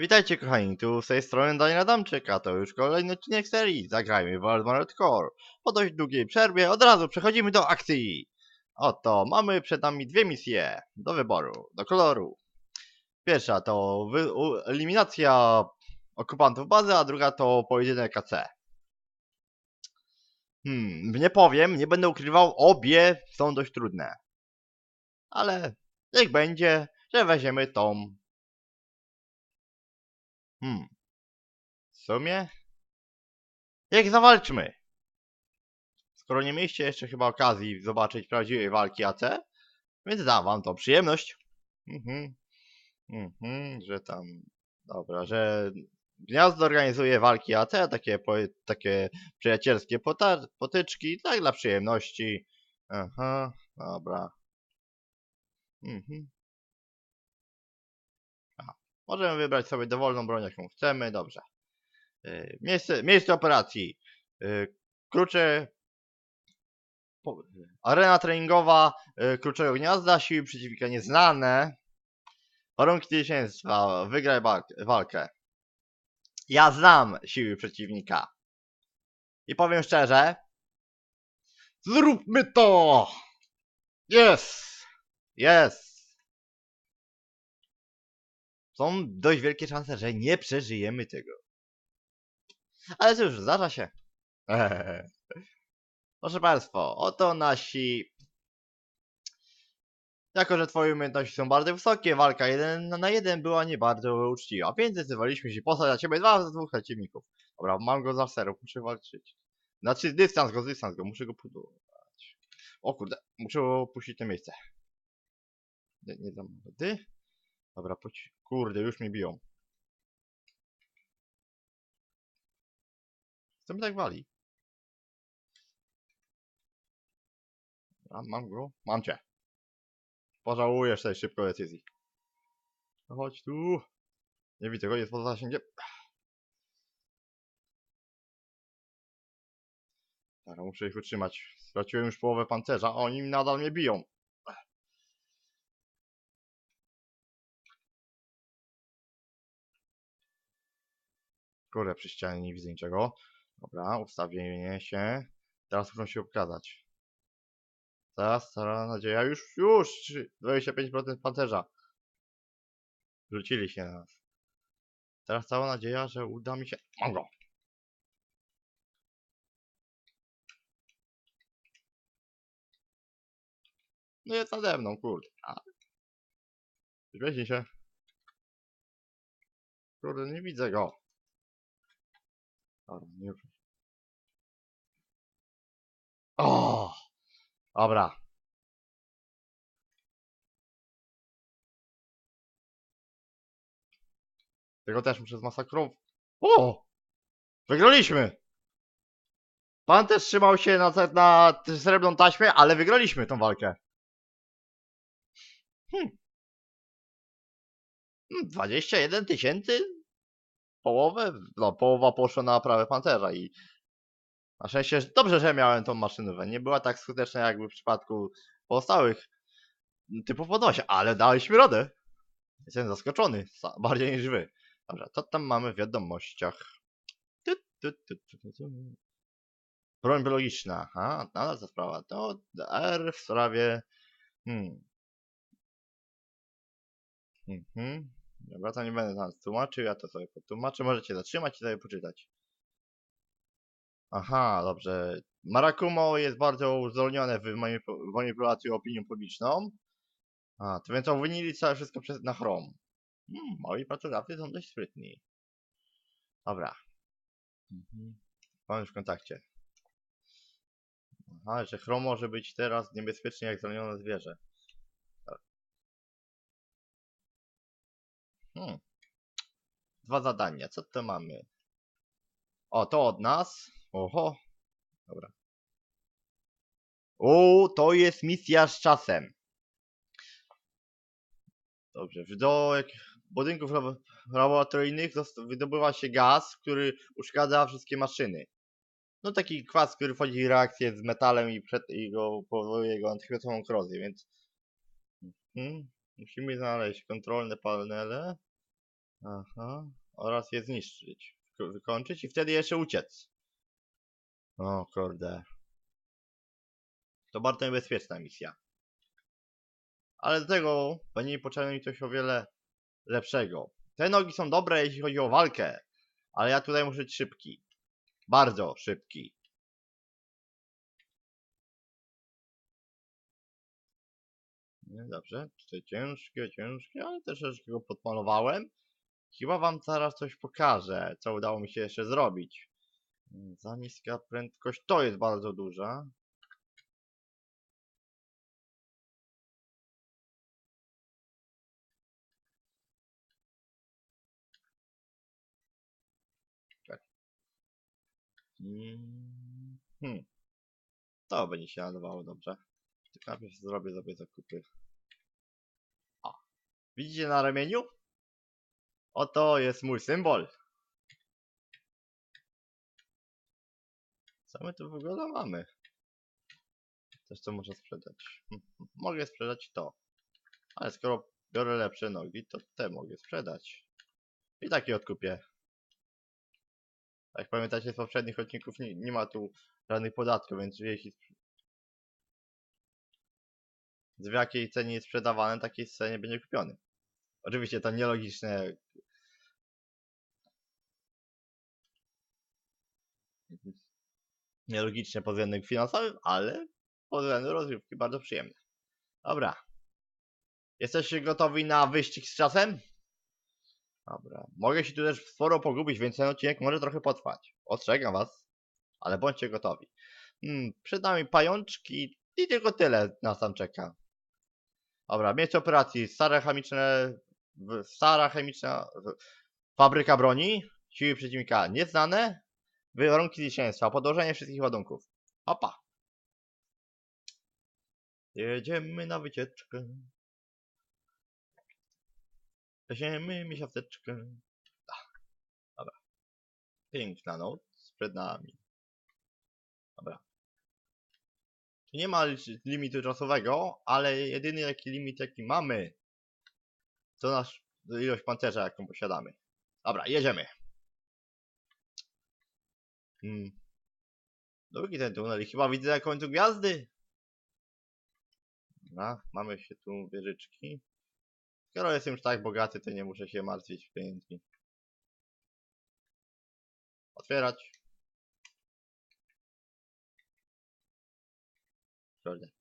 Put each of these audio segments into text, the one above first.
Witajcie kochani, tu z tej strony Daniel Adamczyk, a to już kolejny odcinek serii Zagrajmy w Armored Core. Po dość długiej przerwie od razu przechodzimy do akcji. Oto, mamy przed nami dwie misje do wyboru, do koloru. Pierwsza to eliminacja okupantów bazy, a druga to pojedynek AC. Hmm, nie powiem, nie będę ukrywał, obie są dość trudne. Ale niech będzie, że weźmiemy tą Hmm. W sumie? Jak zawalczmy? Skoro nie mieliście jeszcze chyba okazji zobaczyć prawdziwej walki AC, więc da wam to przyjemność. Mhm. Mhm, że tam... Dobra, że Gniazdo organizuje walki AC, takie, po, takie przyjacielskie potyczki, tak dla przyjemności. Aha, dobra. Mhm. Możemy wybrać sobie dowolną broń, jaką chcemy, dobrze. Yy, Miejsce, miejsce operacji. Yy, Klucze. Arena treningowa yy, Kluczego Gniazda, siły przeciwnika nieznane. Warunki zwycięstwa. Wygraj walk- walkę. Ja znam siły przeciwnika. I powiem szczerze. Zróbmy to! Yes! Yes! Są dość wielkie szanse, że nie przeżyjemy tego. Ale cóż, zdarza się. Proszę Państwa, oto nasi... Jako, że Twoje umiejętności są bardzo wysokie, walka 1 na 1 była nie bardzo uczciwa, więc zdecydowaliśmy się posłać na Ciebie dwa z dwóch przeciwników. Dobra, mam go za serów, muszę walczyć. Znaczy, dystans go, dystans go, muszę go budować. O kurde, muszę opuścić to miejsce. Nie, nie dam rady. Dobra, poci... Kurde, już mnie biją. Co mi tak wali? Mam, mam go? Mam cię. Pożałujesz tej szybko decyzji. No Chodź tu. Nie widzę go, jest poza zasięgiem. Dobra, muszę ich utrzymać. Straciłem już połowę pancerza, a oni nadal mnie biją. Kurde, przy ścianie nie widzę niczego. Dobra, ustawienie się. Teraz muszą się okazać. Teraz, cała nadzieja. Już, już! trzy- 25% pancerza. Rzucili się na nas. Teraz cała nadzieja, że uda mi się... Mam go! No jest nade mną, kurde. A. Śmiejcie się. Kurde, nie widzę go. Dobra, nie ruszaj. O! Dobra. Tego też muszę zmasakrować. O! Wygraliśmy! Pan też trzymał się na, na srebrną taśmę, ale wygraliśmy tą walkę. Hmm. Hmm, 21 tysięcy? Połowę? No, połowa poszła na naprawę pancerza i na szczęście dobrze, że miałem tą maszynówę. Nie była tak skuteczna jakby w przypadku pozostałych typów podnosia, ale daliśmy radę. Jestem zaskoczony, bardziej niż wy. Dobra, co tam mamy w wiadomościach? Broń biologiczna, aha, nadal ta sprawa. To R w sprawie... Hmm. Mhm. Dobra, to nie będę teraz tłumaczył, ja to sobie potłumaczę. Możecie zatrzymać i sobie poczytać. Aha, dobrze. Marakumo jest bardzo uzdolnione w manipu- manipulacji opinią publiczną. A, to więc obwinili całe wszystko przez, na chrom. Hmm, moi pracodawcy są dość sprytni. Dobra. Mhm. Mam już w kontakcie. Aha, że chrom może być teraz niebezpieczny jak zranione zwierzę. Hmm. Dwa zadania, co to mamy? O, to od nas. Oho. Dobra. O, to jest misja z czasem. Dobrze, do budynków labo- laboratoryjnych wydobywa się gaz, który uszkadza wszystkie maszyny. No taki kwas, który wchodzi w reakcję z metalem i, przed, i go powoduje jego natychmiastową korozję, więc... Mhm. Musimy znaleźć kontrolne panele. Aha. Oraz je zniszczyć. Wyko- Wykończyć i wtedy jeszcze uciec. O kurde. To bardzo niebezpieczna misja. Ale do tego będzie potrzebne mi coś o wiele lepszego. Te nogi są dobre, jeśli chodzi o walkę. Ale ja tutaj muszę być szybki. Bardzo szybki. Nie, dobrze. Tutaj ciężkie, ciężkie, ale też troszeczkę go podmalowałem. Chyba wam zaraz coś pokażę, co udało mi się jeszcze zrobić. Za niska prędkość to jest bardzo duża. Tak. Mm, Hmm. To będzie się nadawało dobrze. Tylko najpierw zrobię sobie zakupy. O. Widzicie na ramieniu? Oto jest mój symbol. Co my tu w ogóle mamy? Coś co można sprzedać. Hm, hm, Mogę sprzedać to. Ale skoro biorę lepsze nogi, to te mogę sprzedać. I takie odkupię. Jak pamiętacie z poprzednich odcinków, nie, nie ma tu żadnych podatków, więc jeśli w jakiej cenie jest sprzedawany, takiej cenie będzie kupiony. Oczywiście to nielogiczne. Nielogiczne pod względem finansowym, ale pod względem rozrywki bardzo przyjemne. Dobra. Jesteście gotowi na wyścig z czasem? Dobra. Mogę się tu też sporo pogubić, więc ten odcinek może trochę potrwać. Ostrzegam was, ale bądźcie gotowi. Hmm, przed nami pajączki i tylko tyle nas tam czeka. Dobra, miejsce operacji. Stare chemiczne. Stara chemiczna. Fabryka broni. Siły przeciwnika nieznane. Warunki zwycięstwa. Podłożenie wszystkich ładunków. Opa. Jedziemy na wycieczkę. Weźmiemy miesiączkę. Dobra. Piękna noc przed nami. Dobra. Tu nie ma limitu czasowego, ale jedyny jaki limit jaki mamy to nasz ilość pancerza jaką posiadamy. Dobra, jedziemy. Hmm. Drugi ten tunel i chyba widzę na końcu gwiazdy. Dobra, mamy się tu wieżyczki. Skoro jestem już tak bogaty, to nie muszę się martwić pieniędzmi. Otwierać. Kurde.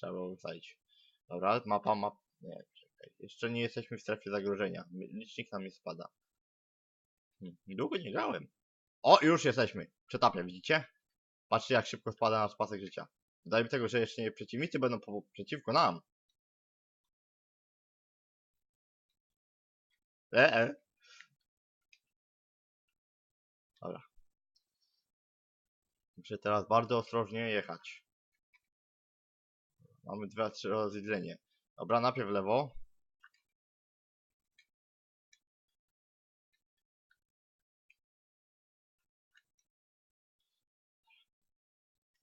Trzeba było ustalić. Dobra, mapa, map. Nie, czekaj. Jeszcze nie jesteśmy w strefie zagrożenia. Licznik nam nie spada. Hmm, długo nie grałem. O, już jesteśmy. Przetapia, widzicie? Patrzcie, jak szybko spada nasz pasek życia. Wydaje mi tego, że jeszcze nie przeciwnicy będą po, przeciwko nam. E, e. Dobra. Muszę teraz bardzo ostrożnie jechać. Mamy dwa, trzy rozdzielenie. Dobra, najpierw lewo.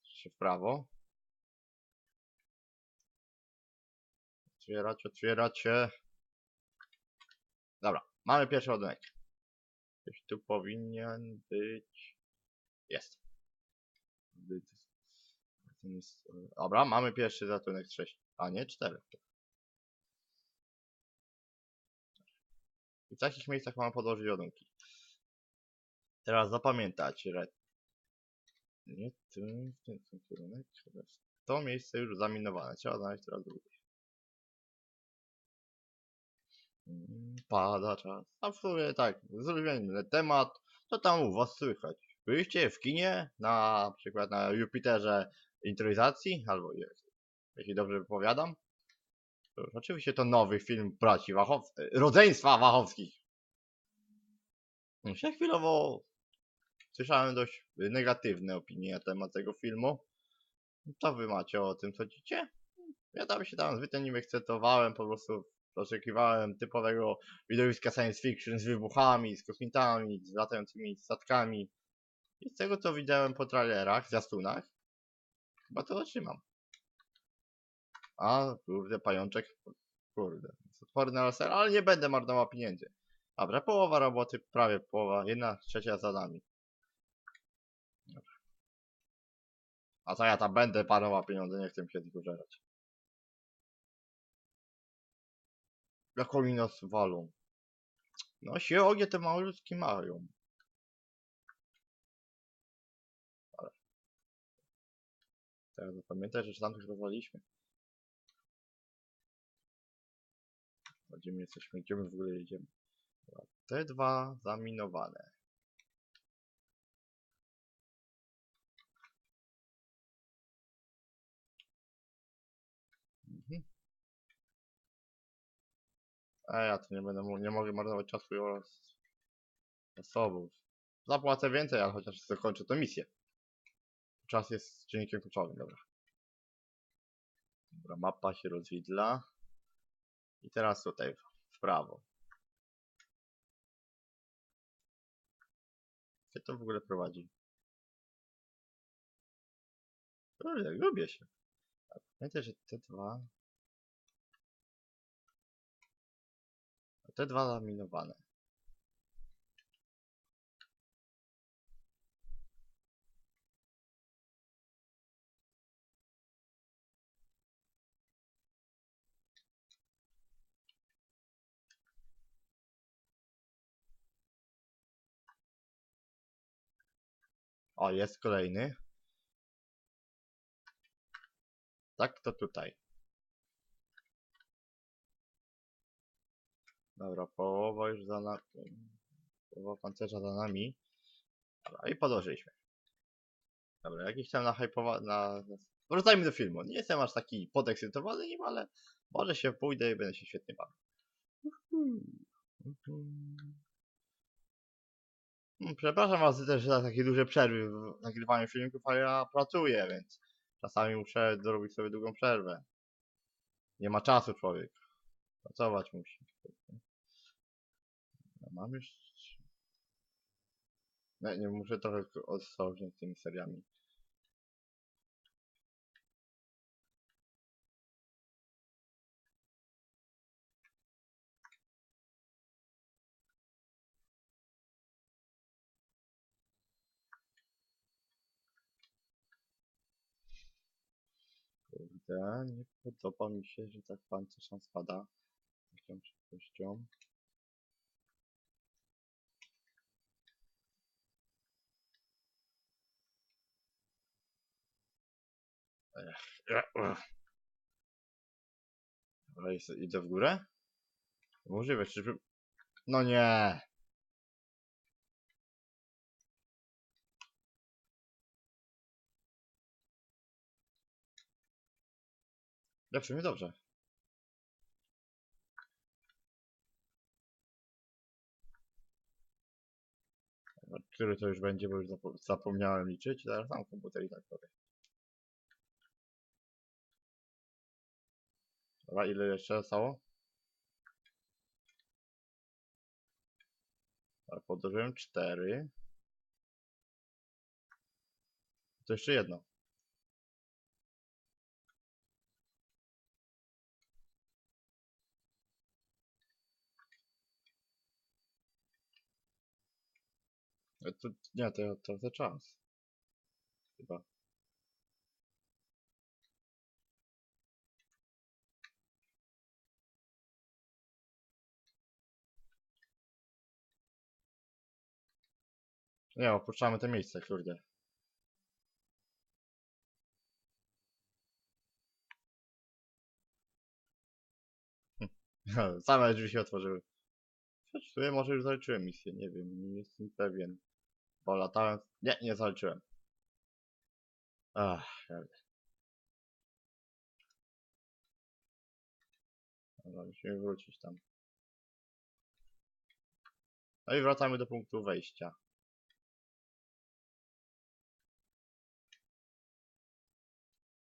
Trzy w prawo. Otwierać, otwierać się. Dobra, mamy pierwszy ładunek. Tu powinien być. Jest. Ten jest- Dobra, mamy pierwszy ratunek 6. A nie, 4. I w takich miejscach mamy podłożyć ładunki. Teraz zapamiętać, że nie w ten, ten kierunek. To miejsce już zaminowane. Trzeba znaleźć teraz drugie. Mm, Pada czas. A w sumie tak, zrobimy temat. Co tam u was słychać? Byliście w kinie? Na przykład na Jupiterze intronizacji? Albo jest, jeśli dobrze wypowiadam. To oczywiście to nowy film braci rodzeństwa Wachowskich. Ja chwilowo słyszałem dość negatywne opinie na temat tego filmu. Co wy macie o tym sądzicie? Ja tam się tam zbytnio nim ekscytowałem, po prostu oczekiwałem typowego widowiska science fiction z wybuchami, z kosmitami, z latającymi statkami. I z tego co widziałem po trailerach, zwiastunach, chyba to otrzymam. A, kurde, pajączek. Kurde. Jest odporny na laser, ale nie będę marnował pieniędzy. Dobra, połowa roboty, prawie połowa, jedna trzecia za nami. Dobra. A co ja tam będę parował pieniądze, nie chcę się tylko żerać. Jak oni nas walą. No się ogie te malutki mają. Teraz zapamiętaj, że tamtych rozwaliśmy. Gdzie my jesteśmy? Gdzie my w ogóle jedziemy? Te dwa zaminowane. Mhm. A ja tu nie będę, nie mogę marnować czasu oraz zasobów. Zapłacę więcej, ale chociaż zakończę tę misję. Czas jest czynnikiem kluczowym, dobra. Dobra, mapa się rozwidla. I teraz tutaj w- prawo. Gdzie to w ogóle prowadzi? Kurde, lubię się. Tak, Pamiętaj, że te dwa... Te dwa zaminowane. O, jest kolejny. Tak, to tutaj. Dobra, połowa już za nami. Połowa pancerza za nami. Dobra, i podłożyliśmy. Dobra, jakiś tam nahypowa... na... Wracajmy do filmu. Nie jestem aż taki podekscytowany nim, ale może się pójdę i będę się świetnie bawił. Mm, Przepraszam was też za takie duże przerwy w nagrywaniu filmików, ale ja pracuję, więc czasami muszę zrobić sobie długą przerwę. Nie ma czasu człowiek. Pracować musi. No, mam już... Nie, nie muszę trochę ostrożnie z tymi seriami. Kurde, nie podoba mi się, że tak pancerz nam spada. Z taką szybkością. Dobra, idę w górę? Możliwe, czy... No nie! Ja w sumie dobrze. Który to już będzie, bo już zapo zapomniałem liczyć. Zaraz mam komputer i tak powiem. Dobra, ile jeszcze zostało? Podłożyłem cztery. To jeszcze jedno. To, nie, to, to za czas. Chyba. Nie, opuszczamy to miejsce, kurde. Same drzwi się otworzyły. Sumie może już zaliczyłem misję, nie wiem, nie jestem pewien. Bo latałem... Nie, nie zaliczyłem. Ach, kurde. Dobra, musimy wrócić tam. No i wracamy do punktu wejścia.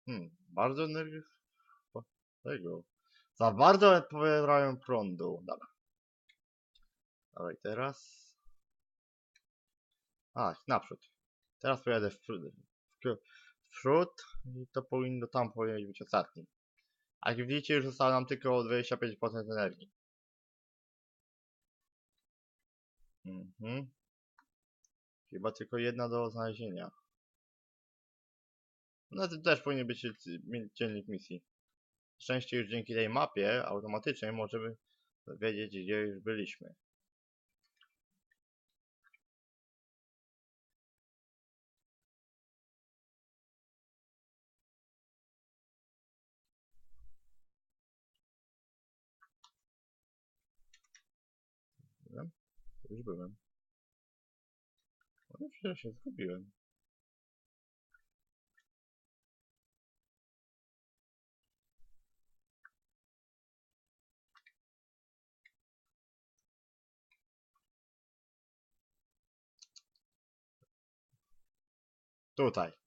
Hmm, bardzo energie... tego. Za bardzo odpowiadają prądu. Dobra. I teraz... A, naprzód. Teraz pojadę w. W, w przód i to powinno tam powinien być ostatni. A jak widzicie, już zostało nam tylko 25% energii. Mhm. Chyba tylko jedna do znalezienia. No to też powinien być dziennik misji. Szczęście już dzięki tej mapie automatycznie możemy wiedzieć, gdzie już byliśmy. Już byłem. No przecież się zgubiłem. Tutaj.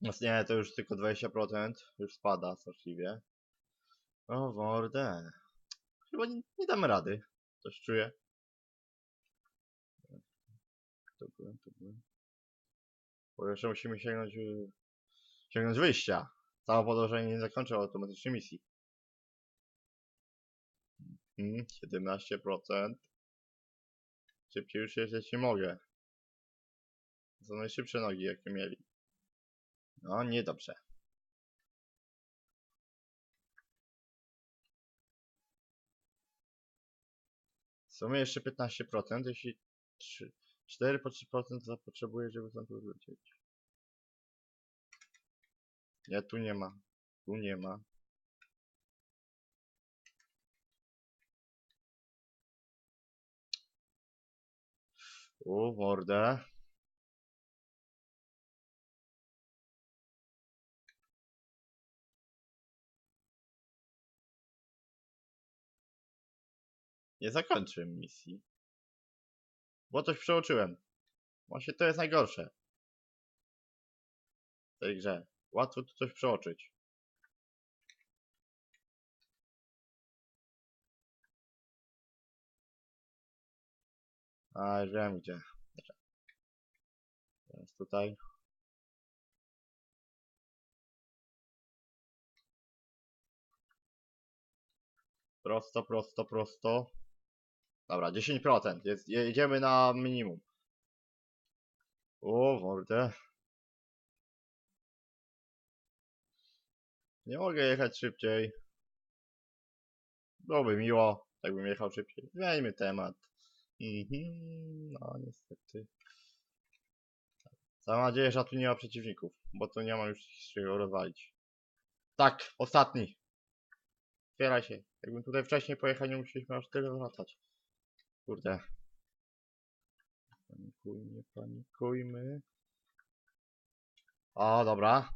No nie, to już tylko 20%. Już spada straszliwie. O mordę. Chyba nie, nie damy rady. Coś czuję. To byłem, to byłem. Bo jeszcze musimy sięgnąć, y, sięgnąć wyjścia. Całe podążenie nie zakończy automatycznie misji. Mhm, 17%. Szybciej już jeździć nie mogę. Są najszybsze nogi, jakie mieli. No, niedobrze. W sumie jeszcze 15%, jeśli 3, 4 po 3% zapotrzebuję, żeby tam wlecieć. Nie, tu nie ma. Tu nie ma. U, mordę. Nie zakończę misji. Bo coś przeoczyłem. Właśnie to jest najgorsze. W tej grze. Łatwo tu coś przeoczyć. A, już wiem gdzie. Teraz tutaj. Prosto, prosto, prosto. Dobra, 10%. Jest, jedziemy na minimum. O, mordę. Nie mogę jechać szybciej. Byłoby miło, jakbym jechał szybciej. Zmieńmy temat. Mhm, no niestety. Mam nadzieję, że tu nie ma przeciwników, bo tu nie ma już czego rozwalić. Tak, ostatni. Otwieraj się. Jakbym tutaj wcześniej pojechał, nie musieliśmy aż tyle wracać. Kurde. Panikujmy, panikujmy. O, dobra.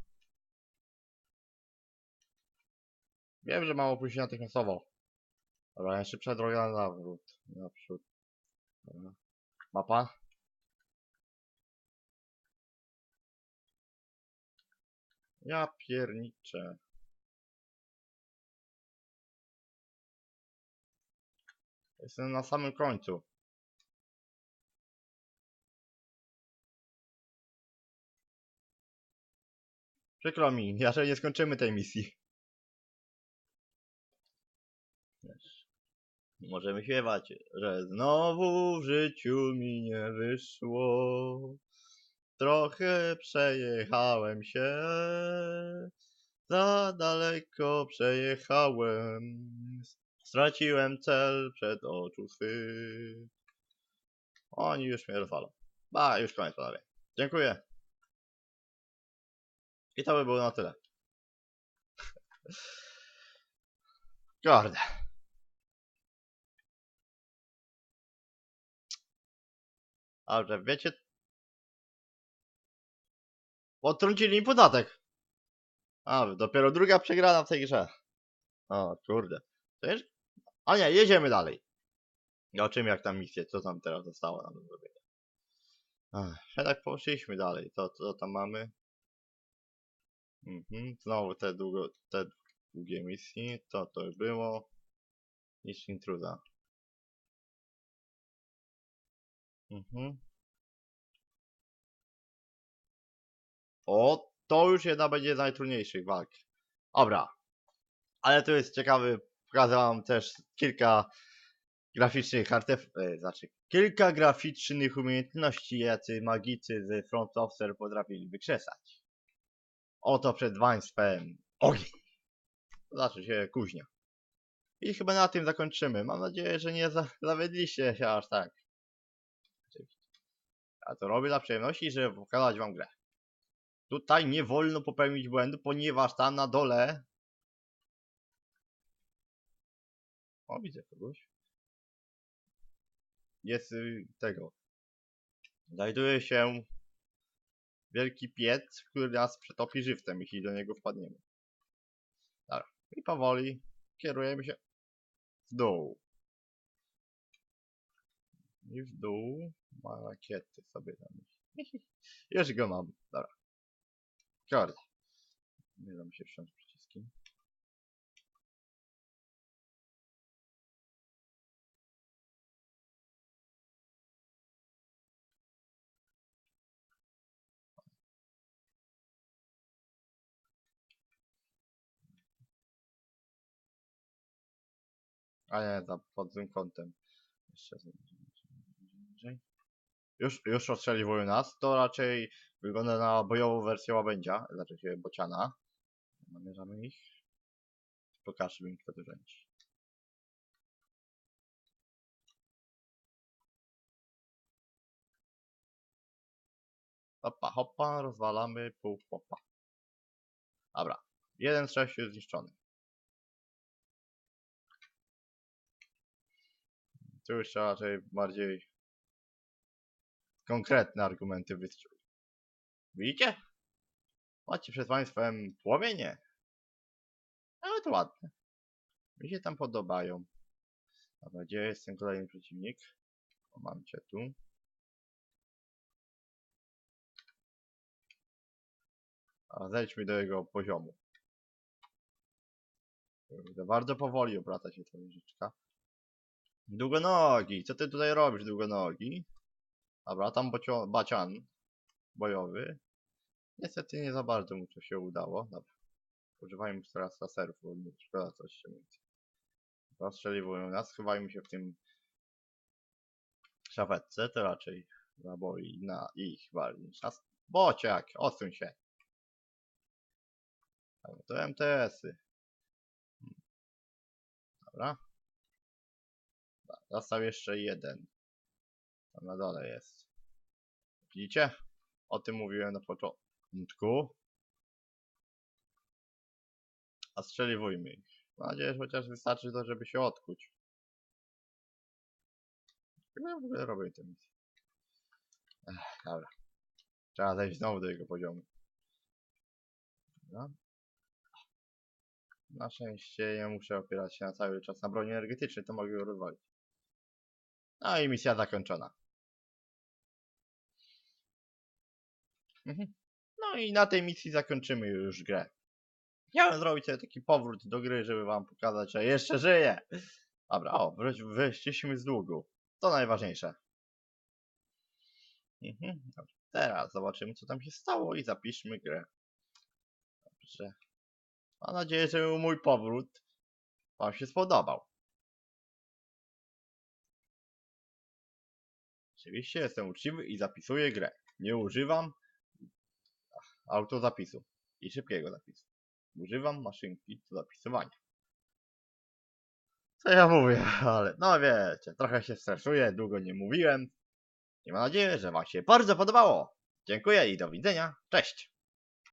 Wiem, że mam opóźnienie natychmiastowo. Dobra, najszybsza droga na nawrót. Naprzód. Dobra. Mapa. Ja pierniczę. Jestem na samym końcu. Przykro mi, raczej nie skończymy tej misji. Możemy śpiewać, że znowu w życiu mi nie wyszło. Trochę przejechałem się, za daleko przejechałem. Straciłem cel przed oczu swych. Oni już mnie rozwalą. A, już koniec panowie. Dziękuję. I to by było na tyle. Kurde. Dobrze, wiecie... Odtrącili mi podatek. A, dopiero druga przegrana w tej grze. O, kurde. To jest... A nie, jedziemy dalej. O czym jak tam misje, co tam teraz zostało nam do zrobienia. Jednak poszliśmy dalej. To, co tam mamy? Mhm, znowu te, długo, te długie misje. To to było. Niż intruza. Mhm. O, to już jedna będzie z najtrudniejszych walk. Dobra. Ale to jest ciekawy. Pokażę wam też kilka graficznych artef... e, Znaczy, kilka graficznych umiejętności, jacy magicy z Front Officer potrafili wykrzesać. Oto przed państwem ogień. Znaczy się kuźnia. I chyba na tym zakończymy. Mam nadzieję, że nie za zawiedliście się aż tak. Ja to robię dla przyjemności, żeby pokazać wam grę. Tutaj nie wolno popełnić błędu, ponieważ tam na dole... O, widzę kogoś. Jest y, tego. Znajduje się wielki piec, który nas przetopi żywcem, jeśli do niego wpadniemy. Dobra. I powoli kierujemy się w dół. I w dół ma rakiety sobie tam. Już go mam. Dobra. Kurde. Nie da mi się wsiąść A nie, za, pod tym kątem. Jeszcze. Już, już ostrzeliwują nas. To raczej wygląda na bojową wersję łabędzia, znaczy się bociana. Namierzamy ich. Pokażmy im kto tu rządzi. Hopa, hopa, rozwalamy pół hopa. Dobra. Jeden z sześciu zniszczony. Tu już trzeba raczej bardziej konkretne argumenty wystrzelić. Widzicie? Macie przed państwem płomienie. Ale to ładne. Mi się tam podobają. Gdzie jest ten kolejny przeciwnik? O, mam cię tu. A zejdźmy do jego poziomu. Kurde, Bardzo powoli obraca się ta wieżyczka. Długonogi, co ty tutaj robisz, długonogi? Dobra, tam bocio, bacian bojowy. Niestety nie za bardzo mu to się udało. Dobra. Używajmy teraz laserów, bo nie szkoda coś się więcej. Rozstrzeliwują nas, chowajmy się w tym szafetce, to raczej naboi na ich bardziej niż nas. Bociak, odsuń się. Dobra, to MTS-y. Hmm. Dobra. Został jeszcze jeden. Tam na dole jest. Widzicie? O tym mówiłem na początku. A strzeliwujmy ich. Mam nadzieję, że chociaż wystarczy to, żeby się odkuć. Ja w ogóle robię tę. Ech, dobra. Trzeba zejść znowu do jego poziomu. Dobra. Na szczęście nie muszę opierać się na cały czas na broni energetycznej, to mogę go rozwalić. No i misja zakończona. Mhm. No i na tej misji zakończymy już grę. Chciałem zrobić sobie taki powrót do gry, żeby wam pokazać, że jeszcze żyję. Dobra, o, wyszliśmy z długu. To najważniejsze. Mhm. Teraz zobaczymy, co tam się stało i zapiszmy grę. Dobrze. Mam nadzieję, że mój powrót wam się spodobał. Oczywiście jestem uczciwy i zapisuję grę. Nie używam autozapisu i szybkiego zapisu. Używam maszynki do zapisywania. Co ja mówię, ale no wiecie, trochę się stresuję, długo nie mówiłem. I mam nadzieję, że Wam się bardzo podobało. Dziękuję i do widzenia. Cześć!